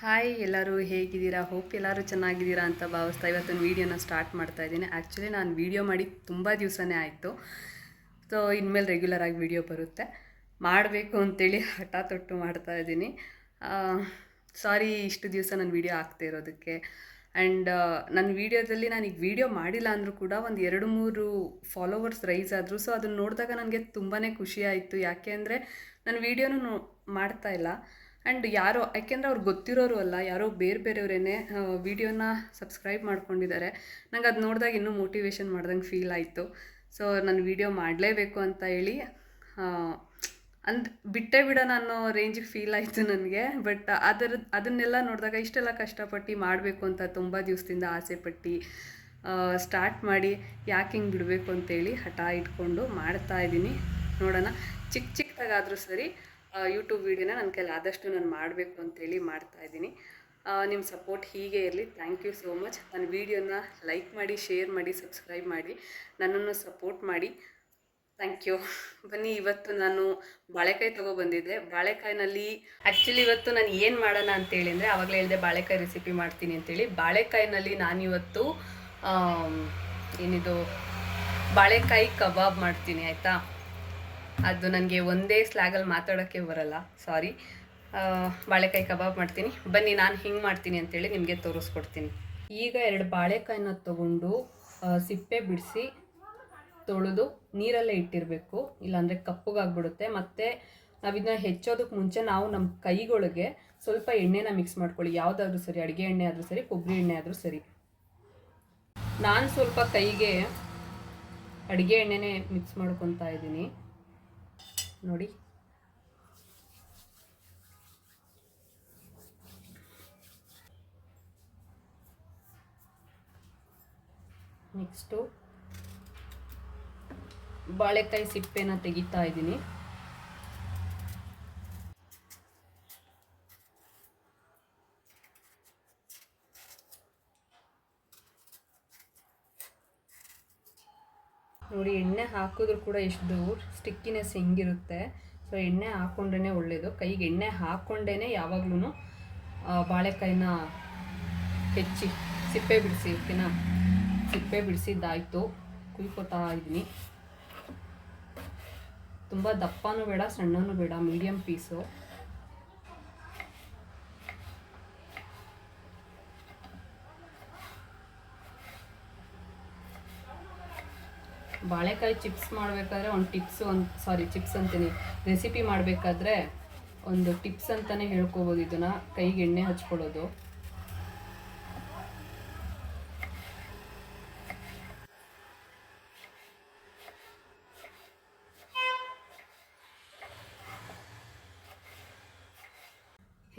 Hi ಎಲ್ಲರೂ, ಹೇಗಿದ್ದೀರಾ? Hope ಎಲ್ಲರೂ ಚೆನ್ನಾಗಿದ್ದೀರಾ ಅಂತ ಭಾವಿಸ್ತಾ ಇವತ್ತೊಂದು ವೀಡಿಯೋನ ಸ್ಟಾರ್ಟ್ ಮಾಡ್ತಾ ಇದ್ದೀನಿ. ಆ್ಯಕ್ಚುಲಿ ನಾನು ವೀಡಿಯೋ ಮಾಡಿ ತುಂಬ ದಿವಸನೇ ಆಯಿತು. ಸೊ ಇನ್ಮೇಲೆ ರೆಗ್ಯುಲರ್ ಆಗಿ ವೀಡಿಯೋ ಬರುತ್ತೆ. ಮಾಡಬೇಕು ಅಂತೇಳಿ ಹಠ ತೊಟ್ಟು ಮಾಡ್ತಾ ಇದ್ದೀನಿ. ಸಾರಿ ಇಷ್ಟು ದಿವಸ ನಾನು ವೀಡಿಯೋ ಆಗ್ತಾ ಇರೋದಕ್ಕೆ. ಆ್ಯಂಡ್ ನನ್ನ ವೀಡಿಯೋದಲ್ಲಿ ನಾನು ಈಗ ವೀಡಿಯೋ ಮಾಡಿಲ್ಲ ಅಂದರೂ ಕೂಡ ಒಂದು ಎರಡು ಮೂರು ಫಾಲೋವರ್ಸ್ ರೈಸ್ ಆದರು. ಸೊ ಅದನ್ನು ನೋಡಿದಾಗ ನನಗೆ ತುಂಬಾ ಖುಷಿ ಆಯಿತು. ಯಾಕೆ ಅಂದರೆ, ನಾನು ವೀಡಿಯೋನೂ ಮಾಡ್ತಾ ಇಲ್ಲ. ಆ್ಯಂಡ್ ಯಾರೋ, ಯಾಕೆಂದರೆ ಅವ್ರು ಗೊತ್ತಿರೋರು ಅಲ್ಲ, ಯಾರೋ ಬೇರೆ ಬೇರೆಯವರೇ ವೀಡಿಯೋನ ಸಬ್ಸ್ಕ್ರೈಬ್ ಮಾಡ್ಕೊಂಡಿದ್ದಾರೆ. ನಂಗೆ ಅದು ನೋಡಿದಾಗ ಇನ್ನೂ ಮೋಟಿವೇಶನ್ ಮಾಡ್ದಂಗೆ ಫೀಲ್ ಆಯಿತು. ಸೊ, ನಾನು ವೀಡಿಯೋ ಮಾಡಲೇಬೇಕು ಅಂತ ಹೇಳಿ ಅಂದ್ ಬಿಟ್ಟೇ ಬಿಡೋಣ ಅನ್ನೋ ರೇಂಜಿಗೆ ಫೀಲ್ ಆಯಿತು ನನಗೆ. ಬಟ್ ಅದರ, ಅದನ್ನೆಲ್ಲ ನೋಡಿದಾಗ ಇಷ್ಟೆಲ್ಲ ಕಷ್ಟಪಟ್ಟು ಮಾಡಬೇಕು ಅಂತ ತುಂಬ ದಿವಸದಿಂದ ಆಸೆ ಪಟ್ಟು ಸ್ಟಾರ್ಟ್ ಮಾಡಿ ಯಾಕೆ ಹಿಂಗೆ ಬಿಡಬೇಕು ಅಂತೇಳಿ ಹಠ ಇಟ್ಕೊಂಡು ಮಾಡ್ತಾ ಇದ್ದೀನಿ ನೋಡೋಣ. ಚಿಕ್ಕ ಚಿಕ್ಕದಾಗಾದರೂ ಸರಿ ಯೂಟ್ಯೂಬ್ ವೀಡಿಯೋನ ನನ್ನ ಕೈಲಿ ಆದಷ್ಟು ನಾನು ಮಾಡಬೇಕು ಅಂತೇಳಿ ಮಾಡ್ತಾ ಇದ್ದೀನಿ. ನಿಮ್ಮ ಸಪೋರ್ಟ್ ಹೀಗೆ ಇರಲಿ. ಥ್ಯಾಂಕ್ ಯು ಸೋ ಮಚ್ ನನ್ನ ವೀಡಿಯೋನ ಲೈಕ್ ಮಾಡಿ ಶೇರ್ ಮಾಡಿ ಸಬ್ಸ್ಕ್ರೈಬ್ ಮಾಡಿ, ನನ್ನನ್ನು ಸಪೋರ್ಟ್ ಮಾಡಿ. ಥ್ಯಾಂಕ್ ಯು ಬನ್ನಿ, ಇವತ್ತು ನಾನು ಬಾಳೆಕಾಯಿ ತೊಗೊಬಂದಿದ್ದೆ ಬಾಳೆಕಾಯಿನಲ್ಲಿ ಆ್ಯಕ್ಚುಲಿ ಇವತ್ತು ನಾನು ಏನು ಮಾಡೋಣ ಅಂತೇಳಿ ಅಂದರೆ ಆವಾಗಲೇ ಹೇಳಿದೆ ಬಾಳೆಕಾಯಿ ರೆಸಿಪಿ ಮಾಡ್ತೀನಿ ಅಂತೇಳಿ. ಬಾಳೆಕಾಯಿನಲ್ಲಿ ನಾನಿವತ್ತು ಏನಿದು, ಬಾಳೆಕಾಯಿ ಕಬಾಬ್ ಮಾಡ್ತೀನಿ, ಆಯಿತಾ? ಅದು ನನಗೆ ಒಂದೇ ಸ್ಲ್ಯಾಗಲ್ಲಿ ಮಾತಾಡೋಕ್ಕೆ ಬರಲ್ಲ. ಸಾರಿ ಬಾಳೆಕಾಯಿ ಕಬಾಬ್ ಮಾಡ್ತೀನಿ. ಬನ್ನಿ, ನಾನು ಹಿಂಗೆ ಮಾಡ್ತೀನಿ ಅಂತೇಳಿ ನಿಮಗೆ ತೋರಿಸ್ಕೊಡ್ತೀನಿ. ಈಗ ಎರಡು ಬಾಳೆಕಾಯಿನ ತೊಗೊಂಡು ಸಿಪ್ಪೆ ಬಿಡಿಸಿ, ತೊಳೆದು ನೀರಲ್ಲೇ ಇಟ್ಟಿರಬೇಕು. ಇಲ್ಲಾಂದರೆ ಕಪ್ಪಗಾಗ್ಬಿಡುತ್ತೆ ಮತ್ತು ನಾವು ಇದನ್ನ ಹೆಚ್ಚೋದಕ್ಕೆ ಮುಂಚೆ ನಾವು ನಮ್ಮ ಕೈಗಳಿಗೆ ಸ್ವಲ್ಪ ಎಣ್ಣೆನ ಮಿಕ್ಸ್ ಮಾಡ್ಕೊಳ್ಳಿ. ಯಾವುದಾದ್ರೂ ಸರಿ, ಅಡುಗೆ ಎಣ್ಣೆ ಆದರೂ ಸರಿ, ಕೊಬ್ಬರಿ ಎಣ್ಣೆ ಆದರೂ ಸರಿ. ನಾನು ಸ್ವಲ್ಪ ಕೈಗೆ ಅಡುಗೆ ಎಣ್ಣೆನೇ ಮಿಕ್ಸ್ ಮಾಡ್ಕೊತಾ ಇದ್ದೀನಿ. ನೋಡಿ. ನೆಕ್ಸ್ಟು ಬಾಳೆಕಾಯಿ ಸಿಪ್ಪೆನ ತೆಗಿತಾ ಇದ್ದೀನಿ. ನೋಡಿ, ಎಣ್ಣೆ ಹಾಕಿದ್ರು ಕೂಡ ಎಷ್ಟು ಸ್ಟಿಕ್ಕಿನೆಸ್ ಹೆಂಗಿರುತ್ತೆ. ಸೊ ಎಣ್ಣೆ ಹಾಕ್ಕೊಂಡ್ರೇ ಒಳ್ಳೆಯದು ಕೈಗೆ ಎಣ್ಣೆ ಹಾಕ್ಕೊಂಡೇ ಯಾವಾಗ್ಲೂ ಬಾಳೆಕಾಯಿನ ಹೆಚ್ಚಿ, ಸಿಪ್ಪೆ ಬಿಡಿಸಿ ಓಕೆನಾ ಸಿಪ್ಪೆ ಬಿಡಿಸಿದ್ದಾಯಿತು ಕುಯ್ಕೋತಾ ಇದ್ದೀನಿ ತುಂಬ ದಪ್ಪನೂ ಬೇಡ, ಸಣ್ಣನೂ ಬೇಡ ಮೀಡಿಯಮ್ ಪೀಸು ಬಾಳೆಕಾಯಿ ಚಿಪ್ಸ್ ಮಾಡಬೇಕಾದ್ರೆ ಒಂದು ಟಿಪ್ಸ್ ಒಂದು ಸಾರಿ ಚಿಪ್ಸ್ ಅಂತೀನಿ. ರೆಸಿಪಿ ಮಾಡಬೇಕಾದ್ರೆ ಒಂದು ಟಿಪ್ಸ್ ಅಂತಲೇ ಹೇಳ್ಕೊಬೋದು ಇದನ್ನು. ಕೈಗೆ ಎಣ್ಣೆ ಹಚ್ಕೊಳ್ಳೋದು.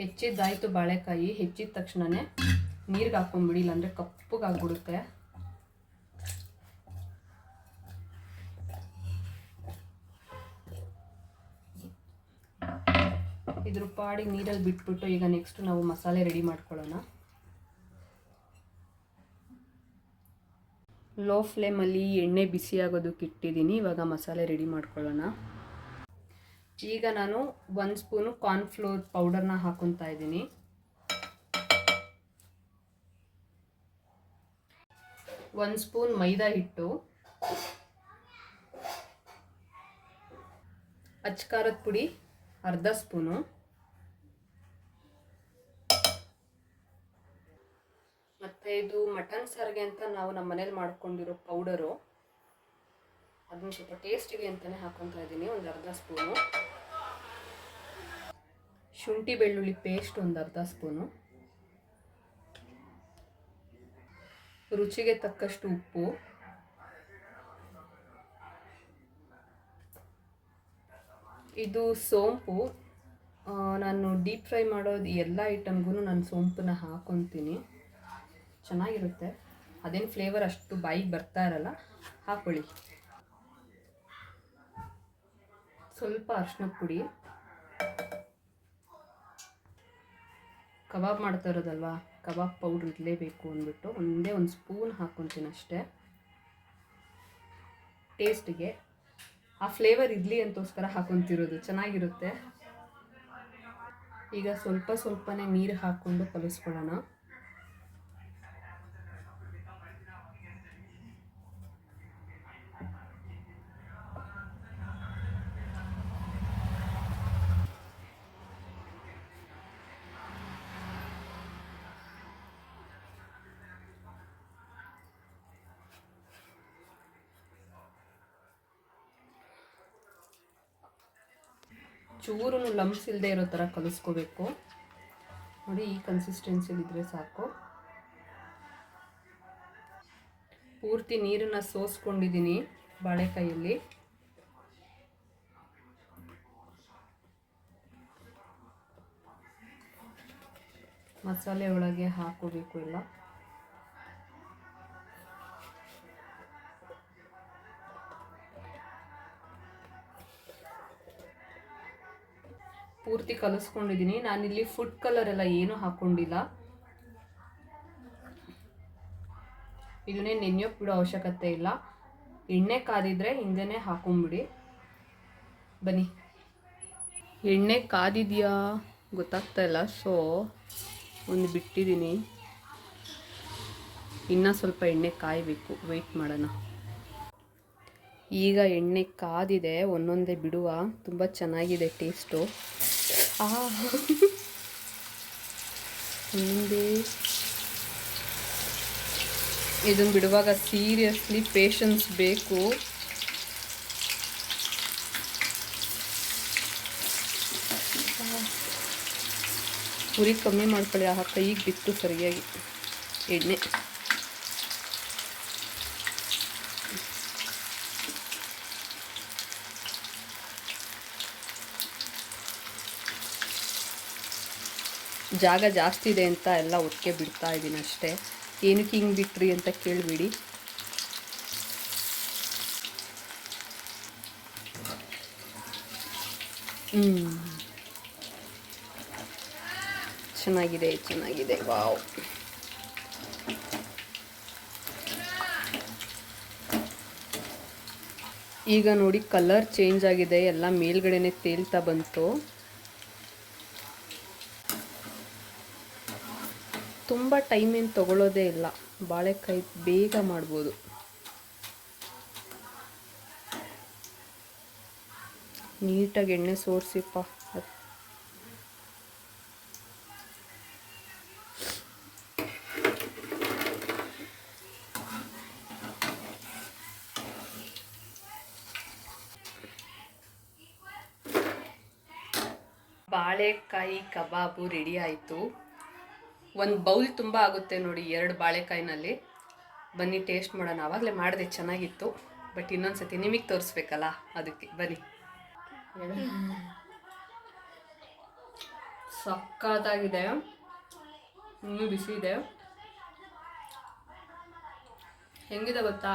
ಹೆಚ್ಚಿದ್ದಾಯಿತು ಬಾಳೆಕಾಯಿ, ಹೆಚ್ಚಿದ ತಕ್ಷಣನೇ ನೀರಿಗೆ ಹಾಕ್ಕೊಂಬಿಡಿ, ಇಲ್ಲಾಂದರೆ ಕಪ್ಪಗಾಗ್ಬಿಡುತ್ತೆ ಇದ್ರ ಪಾಡಿಗೆ ನೀರಲ್ಲಿ ಬಿಟ್ಬಿಟ್ಟು ಈಗ ನೆಕ್ಸ್ಟ್ ನಾವು ಮಸಾಲೆ ರೆಡಿ ಮಾಡ್ಕೊಳ್ಳೋಣ. ಲೋ ಫ್ಲೇಮಲ್ಲಿ ಎಣ್ಣೆ ಬಿಸಿ ಆಗೋದಕ್ಕೆ ಇಟ್ಟಿದ್ದೀನಿ. ಇವಾಗ ಮಸಾಲೆ ರೆಡಿ ಮಾಡ್ಕೊಳ್ಳೋಣ. ಈಗ ನಾನು ಒಂದು ಸ್ಪೂನು ಕಾರ್ನ್ಫ್ಲೋರ್ ಪೌಡರ್ನ ಹಾಕೊತಾ ಇದ್ದೀನಿ. ಒಂದು ಸ್ಪೂನ್ ಮೈದಾ ಹಿಟ್ಟು. ಅಚ್ಕಾರದ ಪುಡಿ ಅರ್ಧ ಸ್ಪೂನು ಮತ್ತು ಇದು ಮಟನ್ ಸಾರಿಗೆ ಅಂತ ನಾವು ನಮ್ಮ ಮನೇಲಿ ಮಾಡ್ಕೊಂಡಿರೋ ಪೌಡರು ಅದನ್ನ ಸ್ವಲ್ಪ ಟೇಸ್ಟಿಗೆ ಅಂತಲೇ ಹಾಕೊತಾ ಇದ್ದೀನಿ, ಒಂದು ಅರ್ಧ ಸ್ಪೂನು ಶುಂಠಿ ಬೆಳ್ಳುಳ್ಳಿ ಪೇಸ್ಟ್ ಒಂದು ಅರ್ಧ ಸ್ಪೂನು ರುಚಿಗೆ ತಕ್ಕಷ್ಟು ಉಪ್ಪು. ಇದು ಸೋಂಪು. ನಾನು ಡೀಪ್ ಫ್ರೈ ಮಾಡೋದು ಎಲ್ಲ ಐಟಮ್ಗೂ ನಾನು ಸೋಂಪನ್ನ ಹಾಕೊತೀನಿ. ಚೆನ್ನಾಗಿರುತ್ತೆ. ಅದೇನು ಫ್ಲೇವರ್ ಅಷ್ಟು ಬಾಯಿಗೆ ಬರ್ತಾ ಇರಲ್ಲ, ಹಾಕೊಳ್ಳಿ. ಸ್ವಲ್ಪ ಅರ್ಶಿನದ ಪುಡಿ. ಕಬಾಬ್ ಮಾಡ್ತಾ ಇರೋದಲ್ವಾ? ಕಬಾಬ್ ಪೌಡ್ರ್ ಇರಲೇಬೇಕು ಅಂದ್ಬಿಟ್ಟು ಒಂದೇ ಒಂದು ಸ್ಪೂನ್ ಹಾಕ್ಕೊತೀನಿ ಅಷ್ಟೇ. ಟೇಸ್ಟಿಗೆ ಆ ಫ್ಲೇವರ್ ಇರಲಿ ಅಂತೋಸ್ಕರ ಹಾಕೊತಿರೋದು, ಚೆನ್ನಾಗಿರುತ್ತೆ. ಈಗ ಸ್ವಲ್ಪ ಸ್ವಲ್ಪನೇ ನೀರು ಹಾಕ್ಕೊಂಡು ಕಲಿಸ್ಕೊಳ್ಳೋಣ. ಚೂರು ಲಂಪ್ಸ್ ಇಲ್ಲದೆ ಇರೋ ಥರ ಕಲಿಸ್ಕೋಬೇಕು. ನೋಡಿ, ಈ ಕನ್ಸಿಸ್ಟೆನ್ಸಿಲಿದ್ರೆ ಸಾಕು. ಪೂರ್ತಿ ನೀರನ್ನು ಸೋಸ್ಕೊಂಡಿದ್ದೀನಿ ಬಾಳೆಕಾಯಲ್ಲಿ. ಮಸಾಲೆ ಒಳಗೆ ಹಾಕೋಬೇಕು ಎಲ್ಲ. ಪೂರ್ತಿ ಕಲಿಸ್ಕೊಂಡಿದ್ದೀನಿ. ನಾನಿಲ್ಲಿ ಫುಡ್ ಕಲರ್ ಎಲ್ಲ ಏನೂ ಹಾಕ್ಕೊಂಡಿಲ್ಲ. ಇದನ್ನೇ ನೆನೆಯೋಕೆ ಬಿಡೋ ಅವಶ್ಯಕತೆ ಇಲ್ಲ. ಎಣ್ಣೆ ಕಾದಿದ್ರೆ ಹಿಂದೆನೇ ಹಾಕೊಂಬಿಡಿ. ಬನ್ನಿ. ಎಣ್ಣೆ ಕಾದಿದೆಯಾ? ಗೊತ್ತಾಗ್ತಾ ಇಲ್ಲ. ಸೊ ಒಂದು ಬಿಟ್ಟಿದ್ದೀನಿ. ಇನ್ನೂ ಸ್ವಲ್ಪ ಎಣ್ಣೆ ಕಾಯಬೇಕು. ವೆಯ್ಟ್ ಮಾಡೋಣ. ಈಗ ಎಣ್ಣೆ ಕಾದಿದೆ, ಒಂದೊಂದೇ ಬಿಡುವ. ತುಂಬ ಚೆನ್ನಾಗಿದೆ ಟೇಸ್ಟು ಆ. ಒಂದೊಂದೇ ಇದನ್ನು ಬಿಡುವಾಗ ಸೀರಿಯಸ್ಲಿ ಪೇಷನ್ಸ್ ಬೇಕು. ಉರಿ ಕಮ್ಮಿ ಮಾಡ್ಕೊಳ್ಳಿ ಆ ಕೈಗೆ ಬಿತ್ತು ಸರಿಯಾಗಿ. ಎಣ್ಣೆ. ಜಾಗ ಜಾಸ್ತಿ ಇದೆ ಅಂತ ಎಲ್ಲ ಒಟ್ಟಿಗೆ ಬಿಡ್ತಾ ಇದ್ದೀನಿ ಅಷ್ಟೇ. ಏನಕ್ಕೆ ಹಿಂಗೆ ಬಿಟ್ರಿ ಅಂತ ಕೇಳಿಬಿಡಿ. ಹ್ಞೂ ಚೆನ್ನಾಗಿದೆ ಚೆನ್ನಾಗಿದೆ. ವಾವ್. ಈಗ ನೋಡಿ ಕಲರ್ ಚೇಂಜ್ ಆಗಿದೆ, ಎಲ್ಲ ಮೇಲ್ಗಡೆನೆ ತೇಲ್ತಾ ಬಂತು ತುಂಬ ಟೈಮ್ ಏನು ತಗೊಳ್ಳೋದೇ ಇಲ್ಲ. ಬಾಳೆಕಾಯಿ ಬೇಗ ಮಾಡ್ಬೋದು. ನೀಟಾಗಿ ಎಣ್ಣೆ ಸೋರಿಸಿಪ್ಪ. ಬಾಳೆಕಾಯಿ ಕಬಾಬು ರೆಡಿ ಆಯಿತು. ಒಂದು ಬೌಲ್ ತುಂಬ ಆಗುತ್ತೆ ನೋಡಿ ಎರಡು ಬಾಳೆಕಾಯಿನಲ್ಲಿ. ಬನ್ನಿ ಟೇಸ್ಟ್ ಮಾಡೋಣ. ಆವಾಗಲೇ ಮಾಡಿದೆ, ಚೆನ್ನಾಗಿತ್ತು. ಬಟ್ ಇನ್ನೊಂದು ಸತಿ ನಿಮಗೆ ತೋರಿಸ್ಬೇಕಲ್ಲ? ಅದಕ್ಕೆ, ಬನ್ನಿ. ಸಕ್ಕತ್ತಾಗಿದೆ. ಇನ್ನೂ ಬಿಸಿ ಇದೆ. ಹೆಂಗಿದೆ ಗೊತ್ತಾ?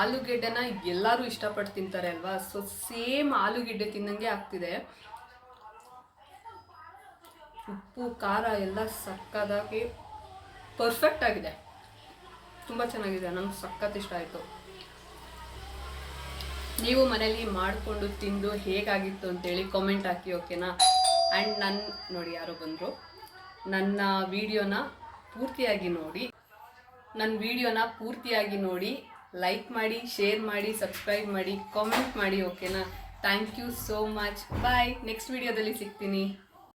ಆಲೂಗೆಡ್ಡೆನ ಎಲ್ಲರೂ ಇಷ್ಟಪಟ್ಟು ತಿಂತಾರೆ ಅಲ್ವಾ? ಸೊ ಸೇಮ್ ಆಲೂಗೆಡ್ಡೆ ತಿನ್ನಂಗೆ ಆಗ್ತಿದೆ. ಉಪ್ಪು, ಖಾರ ಎಲ್ಲ ಸಕ್ಕದಾಗಿ ಪರ್ಫೆಕ್ಟ್ ಆಗಿದೆ. ತುಂಬ ಚೆನ್ನಾಗಿದೆ, ನಂಗೆ ಸಖತ್ ಇಷ್ಟ ಆಯಿತು. ನೀವು ಮನೇಲಿ ಮಾಡಿಕೊಂಡು ತಿಂದು ಹೇಗಾಗಿತ್ತು ಅಂತೇಳಿ ಕಾಮೆಂಟ್ ಹಾಕಿ ಓಕೆನಾ ಆ್ಯಂಡ್ ನನ್ನ ನೋಡಿ ಯಾರೋ ಬಂದರು. ನನ್ನ ವಿಡಿಯೋನ ಪೂರ್ತಿಯಾಗಿ ನೋಡಿ. ನನ್ನ ವಿಡಿಯೋನ ಪೂರ್ತಿಯಾಗಿ ನೋಡಿ. ಲೈಕ್ ಮಾಡಿ ಶೇರ್ ಮಾಡಿ ಸಬ್ಸ್ಕ್ರೈಬ್ ಮಾಡಿ ಕಾಮೆಂಟ್ ಮಾಡಿ ಓಕೆನಾ thank you so much bye next ವಿಡಿಯೋದಲ್ಲಿ ಸಿಗ್ತೀನಿ.